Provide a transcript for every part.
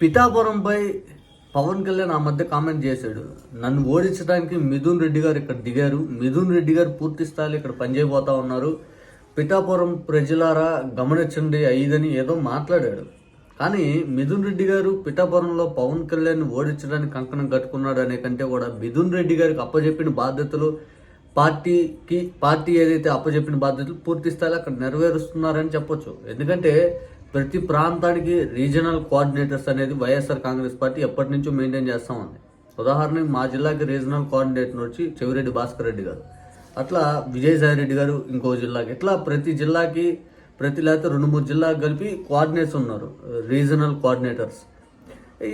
పిఠాపురంపై పవన్ కళ్యాణ్ ఆ మధ్య కామెంట్ చేశాడు. నన్ను ఓడించడానికి మిథున్ రెడ్డి గారు ఇక్కడ దిగారు. మిథున్ రెడ్డి గారు పూర్తి స్థాయిలో ఇక్కడ పనిచేయబోతా ఉన్నారు. పిఠాపురం ప్రజలారా గమనించండి అయ్యిదని ఏదో మాట్లాడాడు. కానీ మిథున్ రెడ్డి గారు పిఠాపురంలో పవన్ కళ్యాణ్ ఓడించడానికి కంకణం కట్టుకున్నాడు అనే కంటే కూడా మిథున్ రెడ్డి గారికి అప్పచెప్పిన బాధ్యతలు పార్టీకి పార్టీ ఏదైతే అప్పచెప్పిన బాధ్యతలు పూర్తి స్థాయిలో అక్కడ నెరవేరుస్తున్నారని చెప్పొచ్చు. ఎందుకంటే ప్రతి ప్రాంతానికి రీజనల్ కోఆర్డినేటర్స్ అనేది వైఎస్ఆర్ కాంగ్రెస్ పార్టీ ఎప్పటి నుంచో మెయింటైన్ చేస్తూ ఉంది. ఉదాహరణకి మా జిల్లాకి రీజనల్ కోఆర్డినేటర్ వచ్చి చెవిరెడ్డి భాస్కర్ రెడ్డి గారు. అట్లా విజయసాయి రెడ్డి గారు ఇంకో జిల్లాకి. ఇట్లా ప్రతి జిల్లాకి ప్రతి లేకపోతే రెండు మూడు జిల్లాకి కలిపి కోఆర్డినేట్స్ ఉన్నారు. Regional coordinators.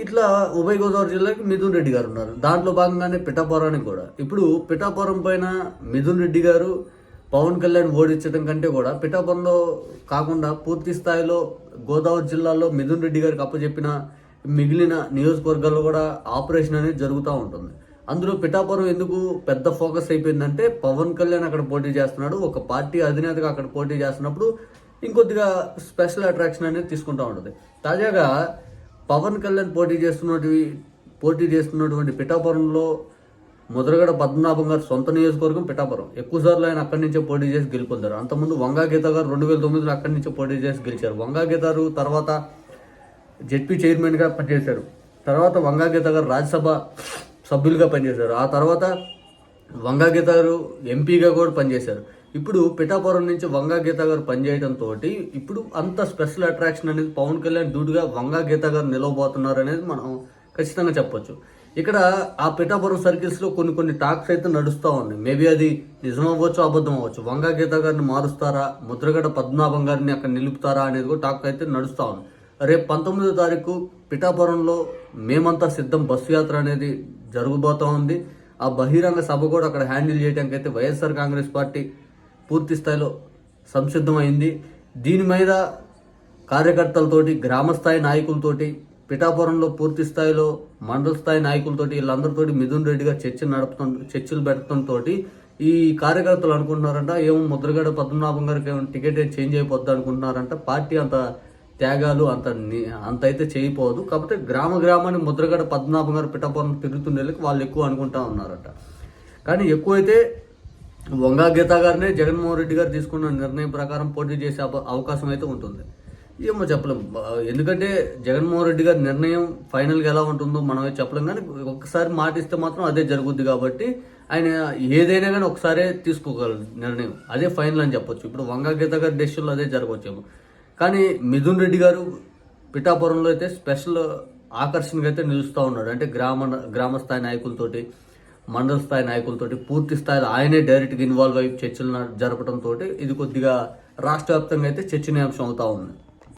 ఇట్లా ఉభయ గోదావరి జిల్లాకి మిథున్ రెడ్డి గారు ఉన్నారు. దాంట్లో భాగంగానే పిఠాపురానికి కూడా. ఇప్పుడు పిఠాపురం పైన మిథున్ రెడ్డి గారు పవన్ కళ్యాణ్ ఓడించడం కంటే కూడా పిఠాపురంలో కాకుండా పూర్తి స్థాయిలో గోదావరి జిల్లాలో మిథున్ రెడ్డి గారికి అప్పచెప్పిన మిగిలిన నియోజకవర్గాల్లో కూడా ఆపరేషన్ అనేది జరుగుతూ ఉంటుంది. అందులో పిఠాపురం ఎందుకు పెద్ద ఫోకస్ అయిపోయిందంటే పవన్ కళ్యాణ్ అక్కడ పోటీ చేస్తున్నాడు ఒక పార్టీ అధినేతగా అక్కడ పోటీ చేస్తున్నప్పుడు ఇంకొద్దిగా స్పెషల్ అట్రాక్షన్ అనేది తీసుకుంటూ ఉంటుంది. తాజాగా పవన్ కళ్యాణ్ పోటీ చేస్తున్నటువంటి పోటీ చేస్తున్నటువంటి పిఠాపురంలో ముద్రగడ పద్మనాభం గారు సొంత నియోజకవర్గం పిఠాపురం. ఎక్కువ సార్లు ఆయన అక్కడి నుంచే పోటీ చేసి గెలుపొందారు. అంతకుముందు వంగా గీత గారు రెండు వేల తొమ్మిదిలో అక్కడి నుంచే పోటీ చేసి గెలిచారు. వంగా గీతారు తర్వాత జెడ్పీ చైర్మన్గా పనిచేశారు. తర్వాత వంగా గీత గారు రాజ్యసభ సభ్యులుగా పనిచేశారు. ఆ తర్వాత వంగా గీత గారు ఎంపీగా కూడా పనిచేశారు. ఇప్పుడు పిఠాపురం నుంచి వంగా గీత గారు పనిచేయడంతో ఇప్పుడు అంత స్పెషల్ అట్రాక్షన్ అనేది పవన్ కళ్యాణ్ డ్యూటీగా వంగా గీత గారు నిలవబోతున్నారు అనేది మనం ఖచ్చితంగా చెప్పొచ్చు. ఇక్కడ ఆ పిఠాపురం సర్కిల్స్లో కొన్ని కొన్ని టాక్స్ అయితే నడుస్తూ ఉన్నాయి మేబీ అది నిజం అవ్వచ్చు అబద్ధం అవ్వచ్చు వంగా గీత గారిని మారుస్తారా? ముద్రగడ పద్మనాభం గారిని అక్కడ నిలుపుతారా అనేది కూడా టాక్ అయితే నడుస్తూ ఉంది. రేపు పంతొమ్మిదో తారీఖు పిఠాపురంలో మేమంతా సిద్ధం బస్సు యాత్ర అనేది జరగబోతూ ఉంది. ఆ బహిరంగ సభ కూడా అక్కడ హ్యాండిల్ చేయడానికి అయితే వైఎస్ఆర్ కాంగ్రెస్ పార్టీ పూర్తి స్థాయిలో సంసిద్ధమైంది. దీని మీద కార్యకర్తలతోటి గ్రామ స్థాయి నాయకులతోటి పిఠాపురంలో పూర్తి స్థాయిలో మండల స్థాయి నాయకులతోటి వీళ్ళందరితోటి మిథున్ రెడ్డి గారు చర్చలు నడుపుతాం చర్చలు పెడతంతో ఈ కార్యకర్తలు అనుకుంటున్నారంట ఏమో ముద్రగడ పద్మనాభం గారికి ఏమో టికెట్ చేంజ్ అయిపోద్ది అనుకుంటున్నారంట. పార్టీ అంత త్యాగాలు అంత అంత అయితే చేయకపోదు. కాకపోతే గ్రామ గ్రామాన్ని ముద్రగడ పద్మనాభం గారు పిఠాపురం తిరుగుతుండేళ్ళకి వాళ్ళు ఎక్కువ అనుకుంటా ఉన్నారట. కానీ ఎక్కువైతే వంగా గీత గారినే జగన్మోహన్ రెడ్డి గారు తీసుకున్న నిర్ణయం ప్రకారం పోటీ చేసే అవ- అవకాశం అయితే ఉంటుంది. ఏమో చెప్పలేం. ఎందుకంటే జగన్మోహన్ రెడ్డి గారి నిర్ణయం ఫైనల్గా ఎలా ఉంటుందో మనం చెప్పలేం కానీ ఒక్కసారి మాట ఇస్తే మాత్రం అదే జరుగుద్ది కాబట్టి ఆయన ఏదైనా కానీ ఒకసారే తీసుకోగలరు నిర్ణయం. అదే ఫైనల్ అని చెప్పొచ్చు. ఇప్పుడు వంగ గీత గారి డెసిషన్లో అదే జరగవచ్చేమో. కానీ మిథున్ రెడ్డి గారు పిఠాపురంలో అయితే స్పెషల్ ఆకర్షణగా అయితే నిలుస్తూ ఉన్నాడు. అంటే గ్రామ గ్రామ స్థాయి నాయకులతోటి మండల స్థాయి నాయకులతోటి పూర్తి స్థాయిలో ఆయనే డైరెక్ట్గా ఇన్వాల్వ్ అయ్యి చర్చలు జరపడంతో ఇది కొద్దిగా రాష్ట్ర వ్యాప్తంగా అయితే చర్చనీయాంశం అవుతా ఉంది.